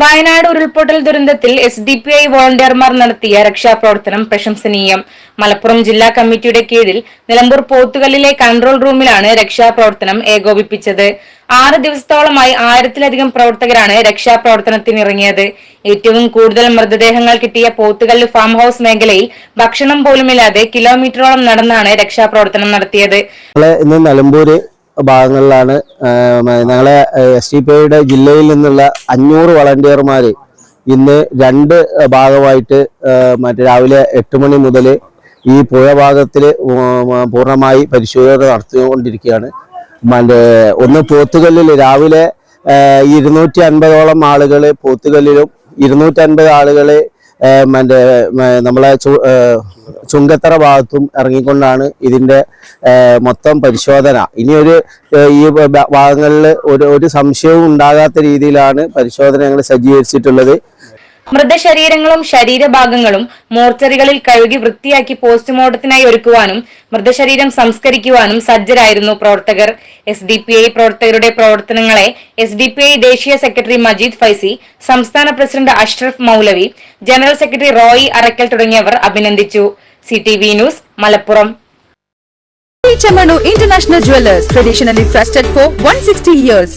വയനാട് ഉരുൾപൊട്ടൽ ദുരന്തത്തിൽ S D P I വോളണ്ടിയർമാർ നടത്തിയ രക്ഷാപ്രവർത്തനം പ്രശംസനീയം. മലപ്പുറം ജില്ലാ കമ്മിറ്റിയുടെ കീഴിൽ നിലമ്പൂർ പോത്തുകല്ലിലെ കൺട്രോൾ റൂമിലാണ് രക്ഷാപ്രവർത്തനം ഏകോപിപ്പിച്ചത്. ആറ് ദിവസത്തോളമായി ആയിരത്തിലധികം പ്രവർത്തകരാണ് രക്ഷാപ്രവർത്തനത്തിനിറങ്ങിയത്. ഏറ്റവും കൂടുതൽ മൃതദേഹങ്ങൾ കിട്ടിയ പോത്തുകല്ല് ഫാം ഹൗസ് മേഖലയിൽ ഭക്ഷണം പോലുമില്ലാതെ കിലോമീറ്ററോളം നടന്നാണ് രക്ഷാപ്രവർത്തനം നടത്തിയത്. ഭാഗങ്ങളിലാണ് ഞങ്ങളെ എസ് ടി പി ഐയുടെ ജില്ലയിൽ നിന്നുള്ള അഞ്ഞൂറ് വളണ്ടിയർമാർ ഇന്ന് രണ്ട് ഭാഗമായിട്ട് മറ്റേ രാവിലെ എട്ട് മണി മുതൽ ഈ പുഴ ഭാഗത്തിൽ പൂർണമായി പരിശോധന നടത്തിക്കൊണ്ടിരിക്കുകയാണ്. മറ്റേ ഒന്ന് പോത്തുകല്ലിൽ രാവിലെ ഇരുന്നൂറ്റി അൻപതോളം ആളുകൾ പോത്തുകല്ലിലും ഇരുന്നൂറ്റി അൻപത് ആളുകൾ മറ്റേ നമ്മളെ ചുങ്കത്തറ ഭാഗത്തും ഇറങ്ങിക്കൊണ്ടാണ് ഇതിന്റെ ഏ, മൊത്തം പരിശോധന. ഇനി ഒരു ഈ ഭാഗങ്ങളിൽ ഒരു ഒരു സംശയവും ഉണ്ടാകാത്ത രീതിയിലാണ് പരിശോധന ഞങ്ങൾ സജ്ജീകരിച്ചിട്ടുള്ളത്. മൃതശരീരങ്ങളും ശരീരഭാഗങ്ങളും മോർച്ചറികളിൽ കഴുകി വൃത്തിയാക്കി പോസ്റ്റ്മോർട്ടത്തിനായി ഒരുക്കുവാനും മൃതശരീരം സംസ്കരിക്കുവാനും സജ്ജരായിരുന്നു പ്രവർത്തകർ. എസ് ഡി പി ഐ പ്രവർത്തകരുടെ പ്രവർത്തനങ്ങളെ എസ് ഡി പി ഐ ദേശീയ സെക്രട്ടറി മജീദ് ഫൈസി സംസ്ഥാന president Ashraf Moulavi general secretary Roy Arakkal തുടങ്ങിയവർ അഭിനന്ദിച്ചു. C T V news Malappuram. Chamanu International Jewelers, traditionally trusted for 160 years.